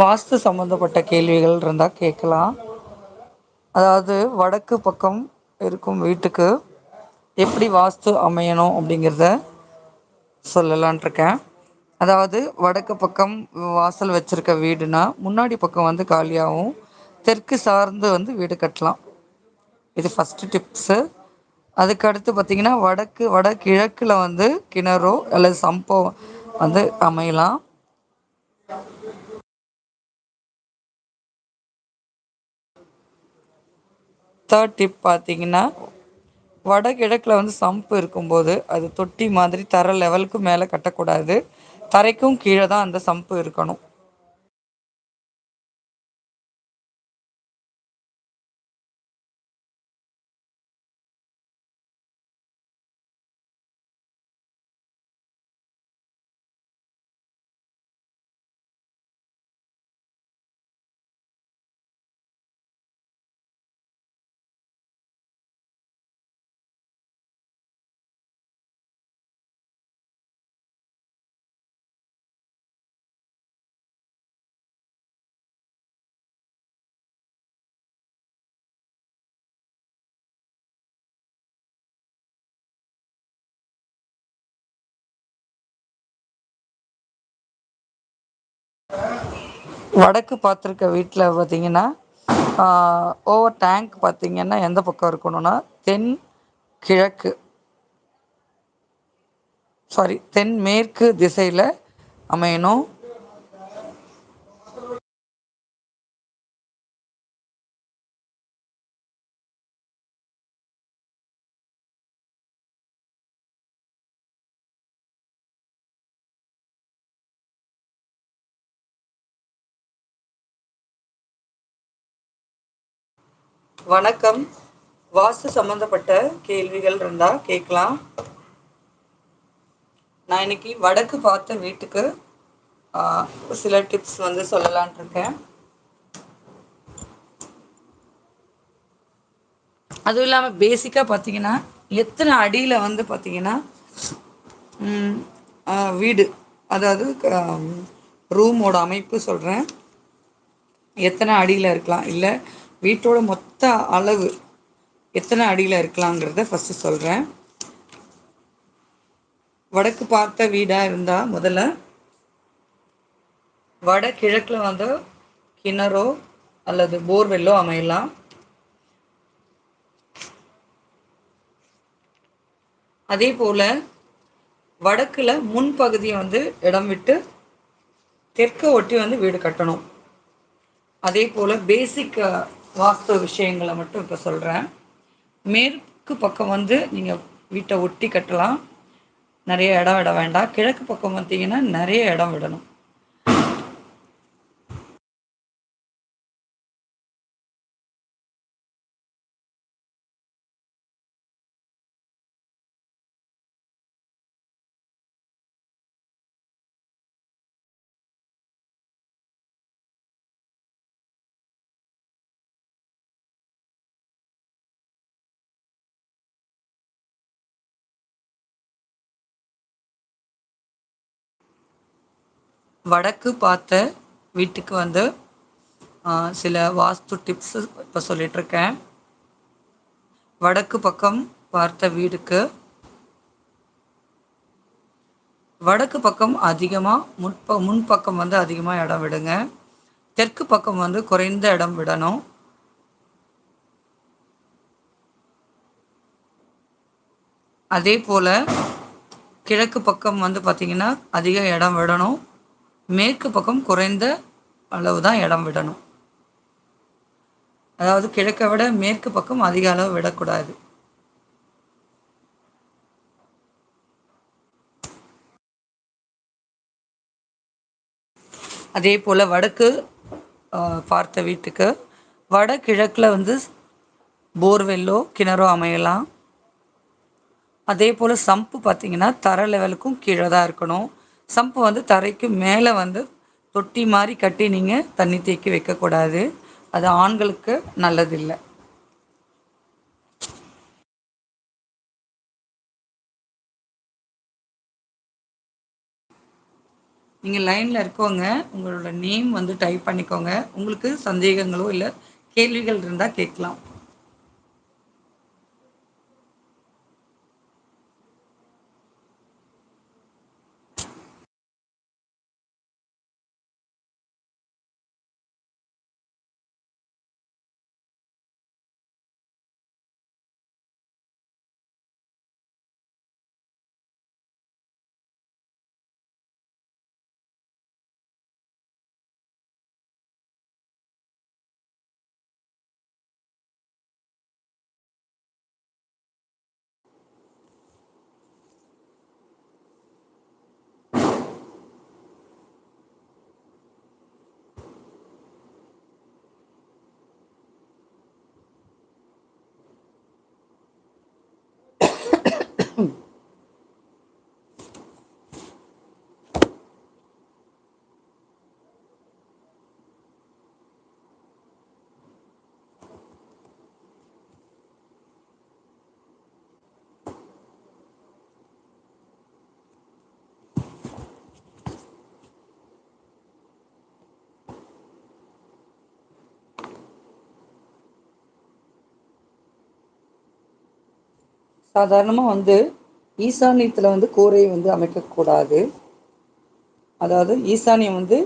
வாஸ்து சம்பந்தப்பட்ட கேள்விகள் இருந்தால் கேட்கலாம் அதாவது வடக்கு பக்கம் இருக்கும் வீட்டுக்கு எப்படி வாஸ்து அமையணும் அப்படிங்கிறத சொல்லலான்ருக்கே அதாவது வடக்கு பக்கம் வாசல் வச்சுருக்க வீடுனா முன்னாடி பக்கம் வந்து காலியாகவும் தெற்கு சார்ந்து வந்து வீடு கட்டலாம். இது ஃபஸ்ட்டு டிப்ஸு அதுக்கடுத்து பார்த்திங்கன்னா வடக்கு வட கிழக்கில் வந்து கிணறோ அல்லது சம்போ வந்து அமையலாம். தேர்ட் டிப் பார்த்தீங்கன்னா வடகிழக்கில் வந்து சம்பு இருக்கும்போது அது தொட்டி மாதிரி தர லெவலுக்கு மேலே கட்டக்கூடாது. தரைக்கும் கீழே தான் அந்த சம்பு இருக்கணும். வடக்கு பார்த்துருக்க வீட்டில் பார்த்தீங்கன்னா ஓவர் டேங்க் பார்த்தீங்கன்னா எந்த பக்கம் இருக்கணும்னா தென் கிழக்கு. சாரி தென் மேற்கு திசையில் அமையணும். வணக்கம். வாஸ்து சம்பந்தப்பட்ட கேள்விகள் இருந்தா கேட்கலாம். நான் இன்னைக்கு வடக்கு பார்த்த வீட்டுக்கு சில டிப்ஸ் வந்து சொல்லலான்ருக்கே அதுவும் இல்லாம பேசிக்கா பாத்தீங்கன்னா எத்தனை அடியில வந்து பாத்தீங்கன்னா வீடு அதாவது ரூமோட அமைப்பு சொல்கிறேன் எத்தனை அடியில இருக்கலாம் இல்ல வீட்டோட மொத்த அளவு எத்தனை அடியில் இருக்கலாங்கிறத ஃபஸ்ட்டு சொல்கிறேன் வடக்கு பார்த்த வீடாக இருந்தால் முதல்ல வடகிழக்கில் வந்து கிணறோ அல்லது போர்வெல்லோ அமையலாம். அதே போல் வடக்கில் முன்பகுதியை வந்து இடம் விட்டு தெற்க ஒட்டி வந்து வீடு கட்டணும். அதே போல் பேசிக் வாஸ்து விஷயங்களை மட்டும் இப்போ சொல்கிறேன் மேற்கு பக்கம் வந்து நீங்கள் வீட்டை ஒட்டி கட்டலாம். நிறைய இடம் விட வேண்டாம். கிழக்கு பக்கம் பார்த்தீங்கன்னா நிறைய இடம் விடணும். வடக்கு பார்த்த வீட்டுக்கு வந்து சில வாஸ்து டிப்ஸு இப்போ சொல்லிகிட்ருக்கேன் வடக்கு பக்கம் பார்த்த வீடுக்கு வடக்கு பக்கம் அதிகமாக முன்ப முன்பக்கம் வந்து அதிகமாக இடம் விடுங்க. தெற்கு பக்கம் வந்து குறைந்த இடம் விடணும். அதே போல் கிழக்கு பக்கம் வந்து பார்த்திங்கன்னா அதிக இடம் விடணும். மேற்கு பக்கம் குறைந்த அளவு தான் இடம் விடணும். அதாவது கிழக்கை விட மேற்கு பக்கம் அதிக அளவு விடக்கூடாது. அதே போல் வடக்கு பார்த்த வீட்டுக்கு வடகிழக்கில் வந்து போர்வெல்லோ கிணறோ அமையலாம். அதே போல் சம்பு பார்த்திங்கன்னா தர லெவலுக்கும் கீழே தான் இருக்கணும். சம்பு வந்து தரைக்கு மேலே வந்து தொட்டி மாதிரி கட்டி நீங்கள் தண்ணி தேக்கி வைக்கக்கூடாது. அது ஆண்களுக்கு நல்லதில்லை. நீங்கள் லைனில் இருக்கோங்க. உங்களோட நேம் வந்து டைப் பண்ணிக்கோங்க. உங்களுக்கு சந்தேகங்களோ இல்லை கேள்விகள் இருந்தால் கேட்கலாம். சாதாரணமாக வந்து ஈசானியத்தில் வந்து கூரை வந்து அமைக்கக்கூடாது. அதாவது ஈசானியம் வந்து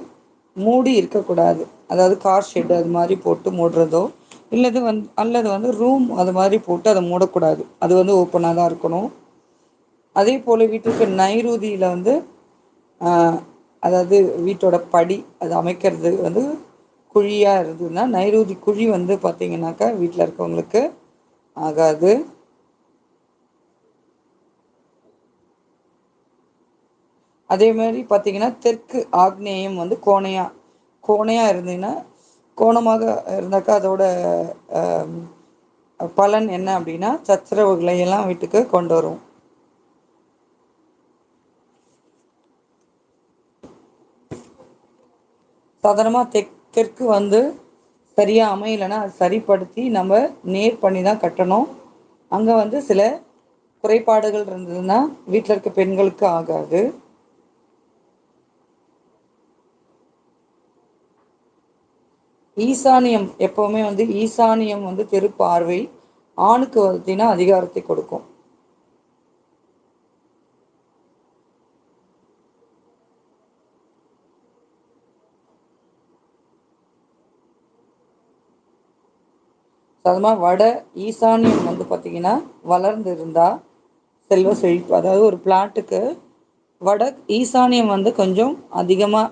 மூடி இருக்கக்கூடாது. அதாவது கார் ஷெட் அது மாதிரி போட்டு மூடுறதோ இல்லது வந் அல்லது வந்து ரூம் அது மாதிரி போட்டு அதை மூடக்கூடாது. அது வந்து ஓப்பனாக தான் இருக்கணும். அதே போல் வீட்டுக்கு நைரூதியில் வந்து அதாவது வீட்டோட படி அது அமைக்கிறது வந்து குழியாக இருந்ததுன்னா நைருதி குழி வந்து பார்த்திங்கனாக்கா வீட்டில் இருக்கவங்களுக்கு ஆகாது. அதே மாதிரி பார்த்தீங்கன்னா தெற்கு ஆக்னேயம் வந்து கோணையா கோணையா இருந்தீங்கன்னா கோணமாக இருந்தாக்கா அதோட பலன் என்ன அப்படின்னா சச்சரவுகளை எல்லாம் வீட்டுக்கு கொண்டு வரும். சாதாரணமா தெக் தெற்கு வந்து சரியா அமையலைன்னா சரிப்படுத்தி நம்ம நேர் பண்ணி தான் கட்டணும். அங்க வந்து சில குறைபாடுகள் இருந்ததுன்னா வீட்டில் இருக்க பெண்களுக்கு ஆகாது. ஈசானியம் எப்பவுமே வந்து ஈசானியம் வந்து தெரு பார்வை ஆணுக்கு வத்தினா அதிகாரத்தை கொடுக்கும். சதமா வட ஈசானியம் வந்து பாத்தீங்கன்னா வளர்ந்து இருந்தா செல்வ செழிப்பு அதாவது ஒரு பிளாட்டுக்கு வட ஈசானியம் வந்து கொஞ்சம் அதிகமா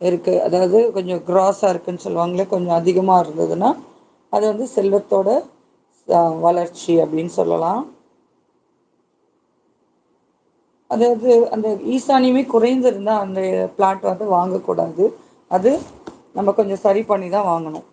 இருக்கு. அதாவது கொஞ்சம் கிராஸாக இருக்குன்னு சொல்லுவாங்களே கொஞ்சம் அதிகமாக இருந்ததுன்னா அது வந்து செல்வத்தோட வளர்ச்சி அப்படின்னு சொல்லலாம். அதாவது அந்த ஈசானியமே குறைந்திருந்தால் அந்த பிளாட் வந்து வாங்கக்கூடாது. அது நம்ம கொஞ்சம் சரி பண்ணி தான் வாங்கணும்.